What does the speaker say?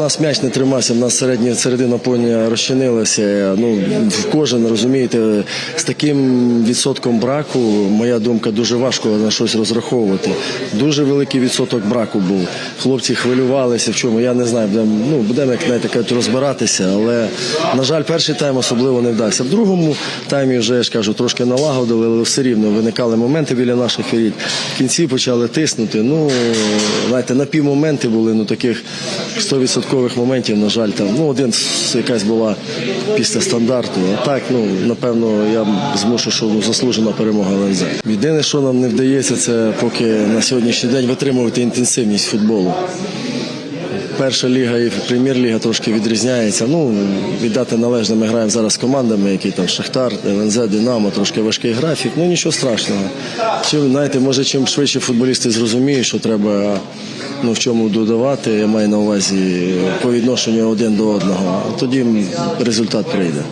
У нас м'яч не тримався, в нас середня середина повня розчинилася. Ну, кожен, розумієте, з таким відсотком браку, моя думка, дуже важко на щось розраховувати. Дуже великий відсоток браку був. Хлопці хвилювалися в чому. Я не знаю, будемо, ну, будемо як кажуть, розбиратися, але, на жаль, перший тайм особливо не вдався. В другому таймі вже, я ж кажу, трошки налагодили, але все рівно виникали моменти біля наших воріт. В кінці почали тиснути. Ну, знаєте, напівмоменти були, ну таких 100% моментів, на жаль, там ну один якась була після стандарту. А так, ну напевно, я змушу, що ну, заслужена перемога ЛНЗ. Єдине, що нам не вдається, це поки на сьогоднішній день витримувати інтенсивність футболу. Перша ліга і прем'єр-ліга трошки відрізняється. Ну, віддати належне, ми граємо зараз з командами, які там Шахтар, ЛНЗ, Динамо, трошки важкий графік. Ну нічого страшного. Чим, знаєте, може, чим швидше футболісти зрозуміють, що треба ну, в чому додавати, я маю на увазі по відношенню один до одного, тоді результат прийде.